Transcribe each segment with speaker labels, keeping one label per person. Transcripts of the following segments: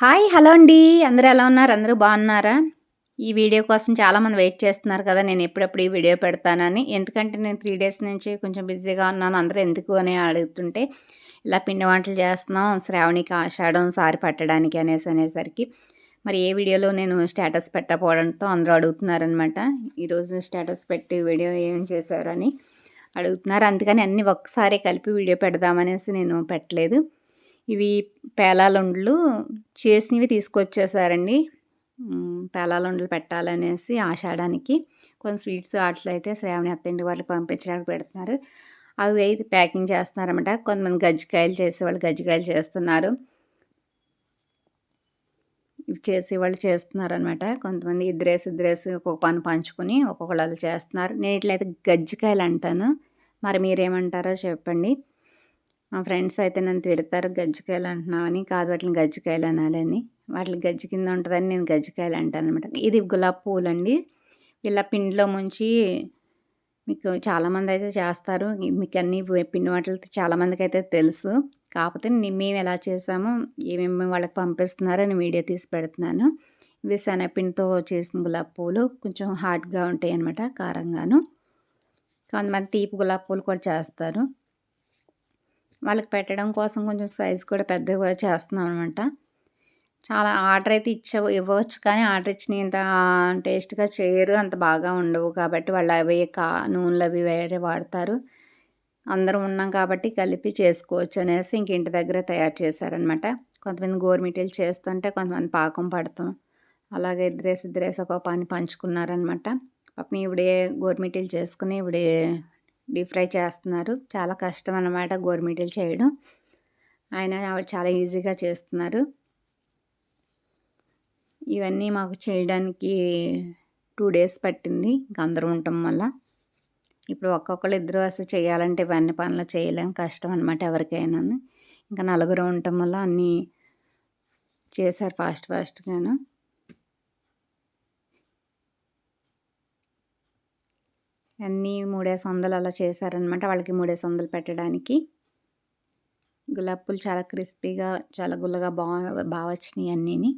Speaker 1: Hi hello అండి. అందరూ ఎలా ఉన్నారు? అందరూ బాగున్నారా? ఈ వీడియో కోసం చాలామంది వెయిట్ చేస్తున్నారు కదా నేను ఎప్పుడెప్పుడు ఈ వీడియో పెడతానని. ఎందుకంటే నేను త్రీ డేస్ నుంచి కొంచెం బిజీగా ఉన్నాను. అందరూ ఎందుకు అని అడుగుతుంటే ఇలా పిండి వంటలు చేస్తున్నాం శ్రావణికి ఆషాఢం సారి పట్టడానికి అనేసి అనేసరికి. మరి ఏ వీడియోలో నేను స్టేటస్ పెట్టకపోవడంతో అందరూ అడుగుతున్నారనమాట ఈరోజు స్టేటస్ పెట్టి వీడియో ఏం చేశారని అడుగుతున్నారు. అందుకని అన్నీ ఒక్కసారి కలిపి వీడియో పెడదామనేసి నేను పెట్టలేదు. ఇవి పేలాలుండలు చేసినవి తీసుకొచ్చేసారండి. పేలాలుండలు పెట్టాలనేసి ఆషాఢానికి. కొన్ని స్వీట్స్ ఆటలు అయితే శ్రావణి అత్తింటి వాళ్ళకి పంపించడానికి పెడుతున్నారు. అవి అయితే ప్యాకింగ్ చేస్తున్నారన్నమాట. కొంతమంది గజ్జికాయలు చేసేవాళ్ళు గజ్జికాయలు చేస్తున్నారు. ఇవి చేసేవాళ్ళు చేస్తున్నారనమాట కొంతమంది ఇద్దరేసి ఇద్దరేసి ఒక్కొక్క పని పంచుకొని ఒక్కొక్కళ్ళు చేస్తున్నారు. నేను ఇట్లయితే గజ్జికాయలు అంటాను. మరి మీరేమంటారో చెప్పండి. మా ఫ్రెండ్స్ అయితే నన్ను తిడతారు గజ్జికాయలు అంటున్నామని కాదు వాటిని గజ్జికాయలు అనాలని. వాటికి గజ్జి కింద ఉంటుందని నేను గజ్జికాయలు అంటాను అనమాట ఇది గులాబ్ పువ్వులు అండి ఇలా పిండిలో ముంచి మీకు చాలామంది అయితే చేస్తారు. మీకు అన్ని పిండి వంటలు చాలామందికి అయితే తెలుసు. కాకపోతే మేము ఎలా చేసామో ఏమేమి వాళ్ళకి పంపిస్తున్నారో అని వీడియో తీసి పెడుతున్నాను. ఇవి శనగపిండితో చేసిన గులాబ్ పూలు. కొంచెం హార్డ్గా ఉంటాయి అనమాట కారంగాను. కొంతమంది తీపి గులాబ్ పూలు కూడా చేస్తారు. వాళ్ళకి పెట్టడం కోసం కొంచెం సైజ్ కూడా పెద్దగా చేస్తున్నాం అనమాట చాలా ఆర్డర్ అయితే ఇచ్చ ఇవ్వచ్చు కానీ ఆర్డర్ ఇచ్చిన ఇంత టేస్ట్గా చేయరు అంత బాగా ఉండవు కాబట్టి వాళ్ళు అవి కా నూనెలు అవి వేరే వాడతారు. అందరం ఉన్నాం కాబట్టి కలిపి చేసుకోవచ్చు అనేసి ఇంక ఇంటి దగ్గర తయారు చేశారనమాట కొంతమంది గోరుమిటీలు చేస్తుంటే కొంతమంది పాకం పడతాం. అలాగే ఇద్దరేసి ఇద్దరేసి ఒక పని పంచుకున్నారనమాట పాపం ఇవిడే గోరుమిటీలు చేసుకుని ఇవిడే డీప్ ఫ్రై చేస్తున్నారు. చాలా కష్టం అన్నమాట గోరుమిటలు చేయడం. ఆయన ఆవిడ చాలా ఈజీగా చేస్తున్నారు. ఇవన్నీ మాకు చేయడానికి టూ డేస్ పట్టింది. ఇంక అందరూ ఉండటం వల్ల. ఇప్పుడు ఒక్కొక్కరు ఇద్దరు అసలు చేయాలంటే ఇవన్నీ పనులు చేయలేం. కష్టం అనమాట ఎవరికైనా ఇంకా నలుగురు ఉండటం వల్ల అన్నీ చేశారు ఫాస్ట్ ఫాస్ట్గాను. అన్నీ మూడేసి వందలు అలా చేశారనమాట వాళ్ళకి మూడేసి వందలు పెట్టడానికి. గులాబ్ పూలు చాలా క్రిస్పీగా చాలా గుల్లగా బాగా బాగా వచ్చినాయి అన్నీని.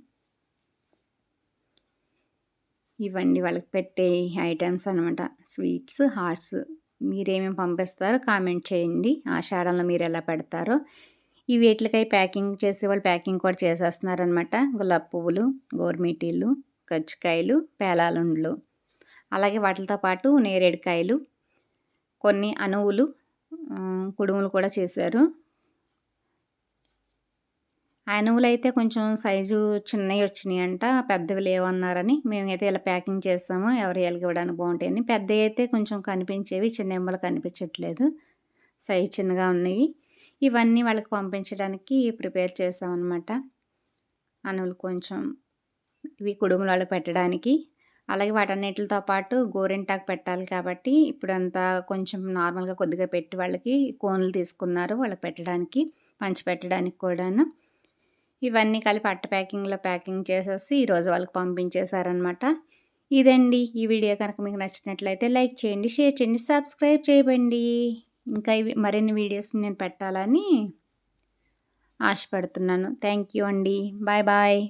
Speaker 1: ఇవ్వండి వాళ్ళకి పెట్టే ఐటమ్స్ అనమాట స్వీట్స్ హార్ట్స్ మీరేమేమి పంపిస్తారో కామెంట్ చేయండి. ఆషాఢంలో మీరు ఎలా పెడతారో. ఈ వీటికై ప్యాకింగ్ చేసే వాళ్ళు ప్యాకింగ్ కూడా చేసేస్తున్నారనమాట గులాబ్ పువ్వులు గోర్మిటీలు కజ్జికాయలు పేలాలుండ్లు. అలాగే వాటితో పాటు నేరేడుకాయలు కొన్ని అణువులు కుడుములు కూడా చేశారు. అణువులు అయితే కొంచెం సైజు చిన్నవి వచ్చినాయి అంట పెద్దవి లేవన్నారని మేమైతే ఇలా ప్యాకింగ్ చేస్తాము ఎవరు ఎలాగ ఇవ్వడానికి బాగుంటాయని పెద్దవి అయితే కొంచెం కనిపించేవి చిన్న ఎంబలు కనిపించట్లేదు సైజు చిన్నగా ఉన్నాయి ఇవన్నీ వాళ్ళకి పంపించడానికి ప్రిపేర్ చేసామన్నమాట అణువులు కొంచెం ఇవి కుడుములు వాళ్ళకి పెట్టడానికి. అలాగే వాటన్నిటితో పాటు గోరింటాకు పెట్టాలి కాబట్టి ఇప్పుడంతా కొంచెం నార్మల్గా కొద్దిగా పెట్టి వాళ్ళకి కోన్లు తీసుకున్నారు. వాళ్ళకి పెట్టడానికి పంచి పెట్టడానికి కూడాను. ఇవన్నీ కలిపి అట్ట ప్యాకింగ్లో ప్యాకింగ్ చేసేసి ఈరోజు వాళ్ళకి పంపించేశారనమాట ఇదండి. ఈ వీడియో కనుక మీకు నచ్చినట్లయితే లైక్ చేయండి షేర్ చేయండి సబ్స్క్రైబ్ చేయండి ఇంకా ఇవి మరిన్ని వీడియోస్ నేను పెట్టాలని ఆశపడుతున్నాను. థ్యాంక్ యూ అండి. Bye bye.